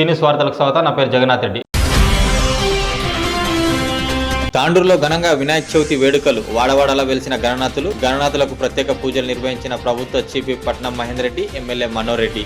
సీనియస్ వార్తలకు స్వాగతం. నా పేరు జగన్నాథ్ రెడ్డి. తాండూరులో ఘనంగా వినాయక చవితి వేడుకలు. వాడవాడలా వెలిసిన గణనాథులు గణనాథులకు ప్రత్యేక పూజలు నిర్వహించిన ప్రభుత్వ చీఫ్ పట్నం మహేందర్ రెడ్డి ఎమ్మెల్యే మనోరెడ్డి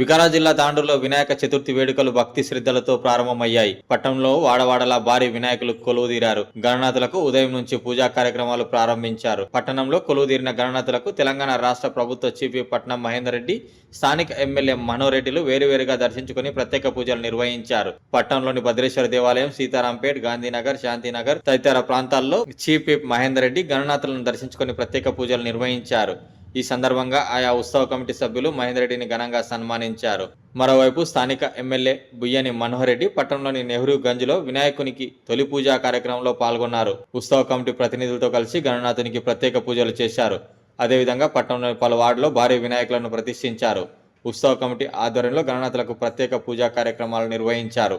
వికారాబాద్ జిల్లా తాండూరులో వినాయక చతుర్థి వేడుకలు భక్తి శ్రద్ధలతో ప్రారంభమయ్యాయి. పట్టణంలో వాడవాడలా భారీ వినాయకులు కొలువుదీరారు. గణనాథులకు ఉదయం నుంచి పూజా కార్యక్రమాలు ప్రారంభించారు. పట్టణంలో కొలువుదీరిన గణనాథులకు తెలంగాణ రాష్ట్ర ప్రభుత్వ చీఫ్ పట్నం మహేందర్ రెడ్డి స్థానిక ఎమ్మెల్యే మనోరెడ్డిలు వేరువేరుగా దర్శించుకుని ప్రత్యేక పూజలు నిర్వహించారు. పట్టణంలోని భద్రేశ్వర దేవాలయం సీతారాంపేట్ గాంధీనగర్ శాంతినగర్ తదితర ప్రాంతాల్లో చీఫ్ మహేందర్ రెడ్డి గణనాథులను దర్శించుకుని ప్రత్యేక పూజలు నిర్వహించారు. ఈ సందర్భంగా ఆయా ఉత్సవ కమిటీ సభ్యులు మహేందర్రెడ్డిని ఘనంగా సన్మానించారు. మరోవైపు స్థానిక ఎమ్మెల్యే బుయ్యని మనోహర్ రెడ్డి పట్టణంలోని నెహ్రూ గంజ్లో వినాయకునికి తొలి పూజా కార్యక్రమంలో పాల్గొన్నారు. ఉత్సవ కమిటీ ప్రతినిధులతో కలిసి గణనాథునికి ప్రత్యేక పూజలు చేశారు. అదేవిధంగా పట్టణంలోని పలు వార్డులో భారీ వినాయకులను ప్రతిష్ఠించారు. ఉత్సవ కమిటీ ఆధ్వర్యంలో గణనాథులకు ప్రత్యేక పూజా కార్యక్రమాలు నిర్వహించారు.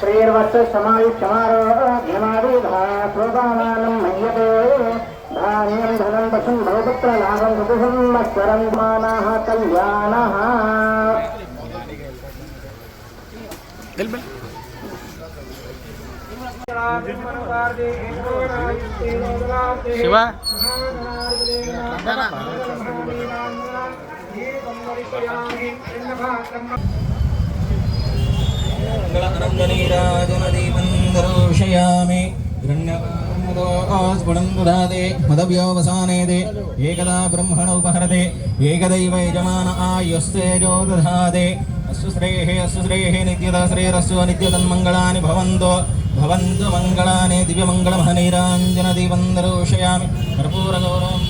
ప్రేర్వస్తు సమాయు క్షమారోమానం మన్యతే ధాన్యం ధనం పశుం భవపుత్ర లాభం ఋతుసంవత్సరం మానః కళ్యాణः శివ नीराजनदीपन्दरोषयामि स्फुटं दुधाते मदव्योवसानेदे एकदा ब्रह्मण उपहरते एकदैव यजमान आयुस्तेजो दधाते अस्तु श्रेः अस्तु श्रेः नित्यदा श्रेरस्व नित्यतन्मङ्गलानि भवन्तु भवन्तु मङ्गलानि दिव्यमङ्गलमहनीराञ्जनदीपन्दरोषयामि कर्पूरगौरवं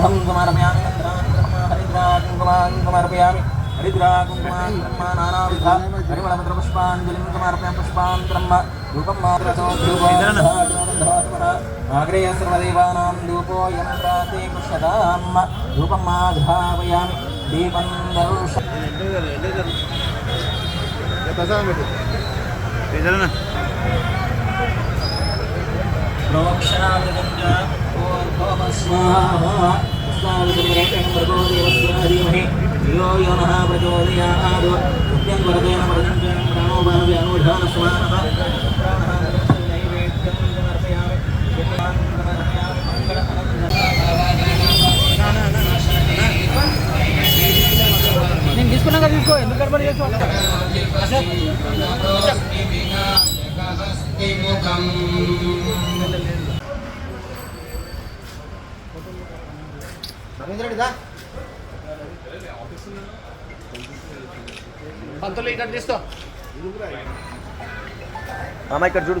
Idrakun kumarpiami, idrakun kuman kumarpiami, idrakun kuman kuman ana idra, hari malam terus puspan, jadi kumarpiami puspan terma, dupa ma, dupa ma, agriya sarvadevanam dupo yantrati kushadamma, dupa ma dhavayami, dipan darusha. Kita sama betul. Tidak ada. Provoksana प्राणो बालवे अनुधानस्वानः प्राणः नैवेद्यं समर्पयामि शिवान् समर्पयामि मङ्गलम् నేను తీసుకున్నాక తీసుకో ఎందుకు గడబడి చేసావు స్వస్తిముఖం మామ ఇక్కడ చూడు.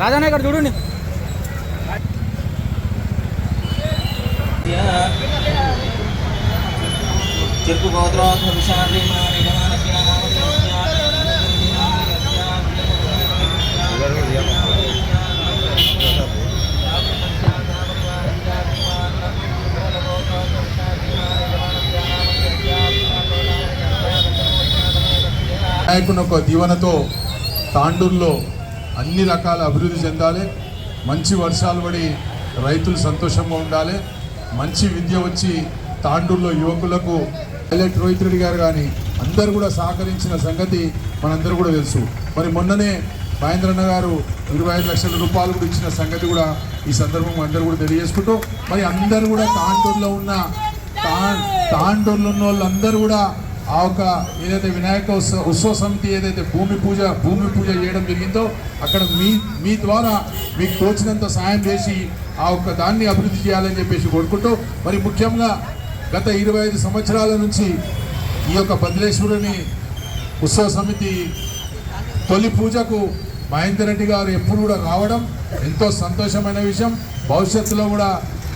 రాజానే ఇక్కడ చూడండి. చెరుకు గోత్రోత్మ విషాది నాయకుని ఒక దీవెనతో తాండూరులో అన్ని రకాల అభివృద్ధి చెందాలి. మంచి వర్షాలు పడి రైతులు సంతోషంగా ఉండాలి. మంచి విద్య వచ్చి తాండూరులో యువకులకు పైలట్ రోహిత్ రెడ్డి గారు కానీ అందరూ కూడా సహకరించిన సంగతి మనందరూ కూడా తెలుసు. మరి మొన్ననే మహేంద్రన్న గారు ఇరవై ఐదు లక్షల రూపాయలు కూడా ఇచ్చిన సంగతి కూడా ఈ సందర్భంగా అందరూ కూడా తెలియజేసుకుంటూ మరి అందరూ కూడా తాండూరులో ఉన్న తా- తాండూరులో ఉన్న వాళ్ళందరూ కూడా ఆ యొక్క ఏదైతే వినాయక ఉత్సవ ఉత్సవ సమితి ఏదైతే భూమి పూజ భూమి పూజ చేయడం జరిగిందో అక్కడ మీ మీ ద్వారా మీకు తోచినంత సాయం చేసి ఆ ఒక్క దాన్ని అభివృద్ధి చేయాలని చెప్పేసి కోరుకుంటూ మరి ముఖ్యంగా గత ఇరవై ఐదు సంవత్సరాల నుంచి ఈ యొక్క బద్లేశ్వరుని ఉత్సవ సమితి తొలి పూజకు మహేందర్ రెడ్డి గారు ఎప్పుడు కూడా రావడం ఎంతో సంతోషమైన విషయం. భవిష్యత్తులో కూడా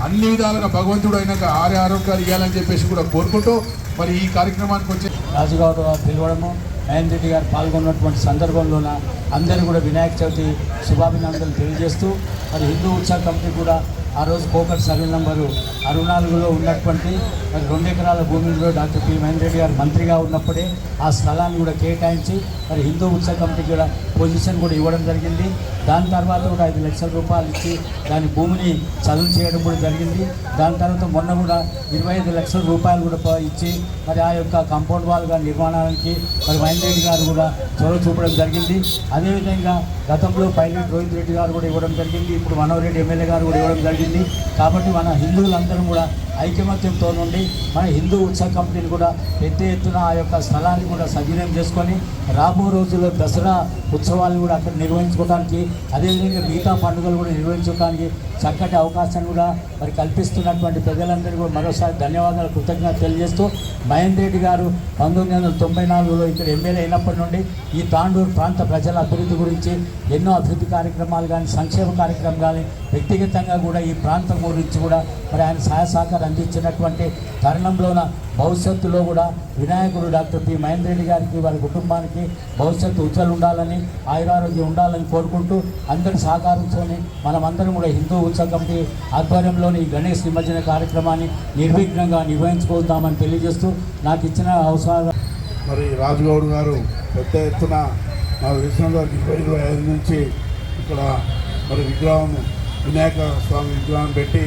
అన్ని విధాలుగా భగవంతుడు అయినాక ఆరే ఆరోగ్యాలు ఇవ్వాలని చెప్పేసి కూడా కోరుకుంటూ మరి ఈ కార్యక్రమానికి వచ్చి రాజుగారు గారు పిలవడము మహేందర్ రెడ్డి గారు పాల్గొన్నటువంటి సందర్భంలోన అందరూ కూడా వినాయక చవితి శుభాభినందనలు తెలియజేస్తూ మరి హిందూ ఉత్సవ కమిటీ కూడా ఆ రోజు కోకట్ సర్వే నంబరు అరవై నాలుగులో ఉన్నటువంటి మరి రెండు ఎకరాల భూమిలో డాక్టర్ పి మహేందర్ రెడ్డి గారు మంత్రిగా ఉన్నప్పుడే ఆ స్థలాన్ని కూడా కేటాయించి మరి హిందూ ఉత్సవ కమిటీకి కూడా పొజిషన్ కూడా ఇవ్వడం జరిగింది. దాని తర్వాత కూడా ఐదు లక్షల రూపాయలు ఇచ్చి దాని భూమిని చదువు చేయడం కూడా జరిగింది. దాని తర్వాత మొన్న కూడా ఇరవై ఐదు లక్షల రూపాయలు కూడా ఇచ్చి మరి ఆ యొక్క కాంపౌండ్ వాల్ నిర్మాణానికి మరి మహేందర్ రెడ్డి గారు కూడా చొరవ చూపడం జరిగింది. అదేవిధంగా గతంలో పైలట్ రోహిత్ రెడ్డి గారు కూడా ఇవ్వడం జరిగింది. ఇప్పుడు మనోహర్ రెడ్డి ఎమ్మెల్యే గారు కూడా ఇవ్వడం జరిగింది. కాబట్టి మన హిందువులందరం కూడా ఐకమత్యంతో నుండి మన హిందూ ఉత్సవ కంపెనీని కూడా పెద్ద ఎత్తున ఆ యొక్క స్థలాన్ని కూడా సద్వినియోగం చేసుకొని రాబో రోజుల్లో దసరా ఉత్సవాలను కూడా అక్కడ నిర్వహించుకోవడానికి అదేవిధంగా మిగతా పండుగలు కూడా నిర్వహించుకోవడానికి చక్కటి అవకాశాన్ని కూడా మరి కల్పిస్తున్నటువంటి ప్రజలందరికీ కూడా మరోసారి ధన్యవాదాలు కృతజ్ఞత తెలియజేస్తూ మహేందర్ రెడ్డి గారు పంతొమ్మిది వందల తొంభై నాలుగులో ఇక్కడ ఎమ్మెల్యే అయినప్పటి నుండి ఈ తాండూరు ప్రాంత ప్రజల అభివృద్ధి గురించి ఎన్నో అభివృద్ధి కార్యక్రమాలు కానీ సంక్షేమ కార్యక్రమం కానీ వ్యక్తిగతంగా కూడా ఈ ప్రాంతం గురించి కూడా మరి ఆయన సహాయ సహకారం అందించినటువంటి తరుణంలోన భవిష్యత్తులో కూడా వినాయకుడు డాక్టర్ పి. మహేందర్ రెడ్డి గారికి వారి కుటుంబానికి భవిష్యత్తు ఉజ్వలు ఉండాలని ఆయురారోగ్యం ఉండాలని కోరుకుంటూ అందరి సహకారంతో మనమందరం కూడా హిందూ ఉత్సవ కమిటీ ఆధ్వర్యంలోని ఈ గణేష్ నిమజ్జన కార్యక్రమాన్ని నిర్విఘ్నంగా నిర్వహించుకుందామని తెలియజేస్తూ నాకు ఇచ్చిన అవసరాలు మరి రాజుగౌడ్ గారు పెద్ద ఎత్తున నాకు తెలిసిన గారికి ఇరవై ఇరవై ఐదు నుంచి ఇక్కడ మరి విగ్రహం వినాయక స్వామి విగ్రహం పెట్టి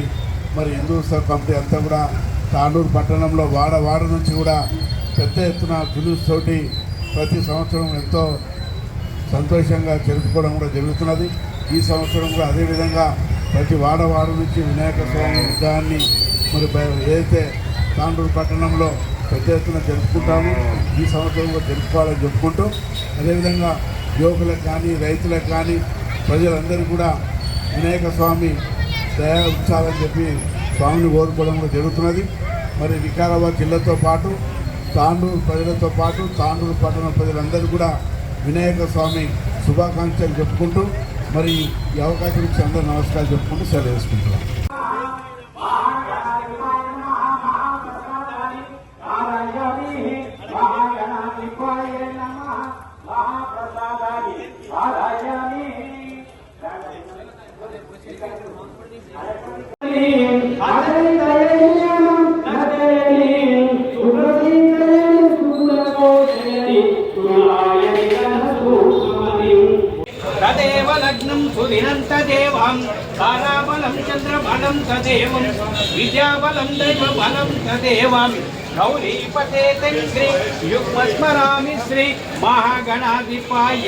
మరి హిందూ ఉత్సవ్ కమిటీ అంతా కూడా తాండూరు పట్టణంలో వాడ వాడ నుంచి కూడా పెద్ద ఎత్తున జులూస్ తోటి ప్రతి సంవత్సరం ఎంతో సంతోషంగా జరుపుకోవడం కూడా జరుగుతున్నది. ఈ సంవత్సరం కూడా అదేవిధంగా ప్రతి వాడవాడ నుంచి వినాయక స్వామి విగ్రహాన్ని మరి ఏదైతే తాండూరు పట్టణంలో పెద్ద ఎత్తున జరుపుకుంటాము ఈ సంవత్సరం కూడా జరుపుకోవాలని చెప్పుకుంటూ అదేవిధంగా యువకులకు కానీ రైతులకు కానీ ప్రజలందరూ కూడా వినాయక స్వామి దయా ఉంచాలని చెప్పి స్వామిని కోరుకోవడం కూడా జరుగుతున్నది మరి వికారాబాద్ జిల్లాతో పాటు తాండూరు ప్రజలతో పాటు తాండూరు పట్టణ ప్రజలందరూ కూడా వినాయక స్వామి శుభాకాంక్షలు చెప్పుకుంటూ మరి ఈ అవకాశం ఇచ్చి అందరూ నమస్కారం చెప్పుకుంటూ సెలవు Thank you. లగ్నం సుదినం తదేవం తారాబలం చంద్రబలం తదేవం విద్యాబలం దైవబలం తదేవం. గౌరీపతే శ్రీ యుగ్మస్మరామి శ్రీ మహాగణాధిపాయ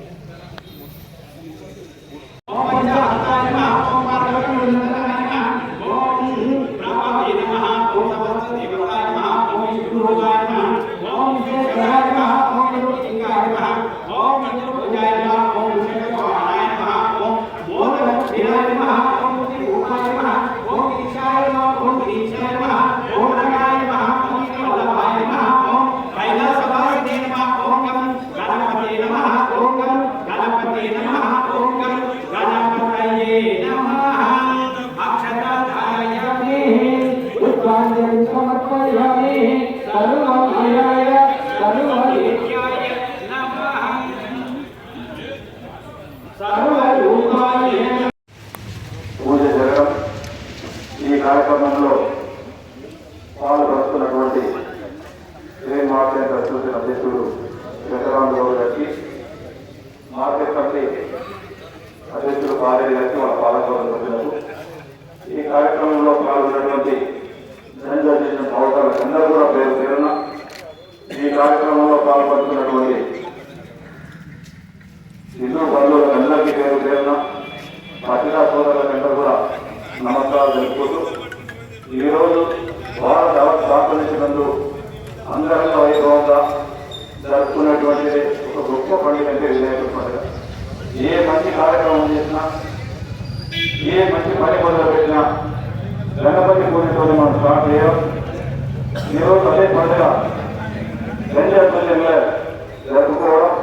పూజ జరగడం ఈ కార్యక్రమంలో పాల్గొస్తున్నటువంటి శ్రీ మార్కెట్ అసోసియేషన్ అధ్యక్షుడు వెంకటరామ గౌడ్ గారికి మార్కెట్ కమిటీ అధ్యక్షుడు పాలేరు గారికి వాళ్ళ పాలకవర్గ ఈ కార్యక్రమంలో పాల్గొన్నటువంటి జనజాతీయ అవసరాలకు అందరూ కూడా పేరు పేరున ఈ కార్యక్రమంలో పాల్గొంటున్నటువంటి హిందూ బంధువులకు అందరికీ పేరు పేరున పత్రికా సోదరులందరూ కూడా నమస్కారాలు తెలుపుకుంటూ ఈరోజు భారత స్వాతంత్రించినందు అంగరంగ వైభవంగా జరుపుకునేటువంటిది ఒక గొప్ప పండుగ అంటే వినాయక పండుగ. ఏ మంచి కార్యక్రమం చేసినా ఏ మంచి పని మొదలు పెట్టినా గణపతి పూజతోనే మనం స్టార్ట్ చేయడం ఈరోజు అదే పండుగ గంజాపల్లిలో జరుపుకోవడం.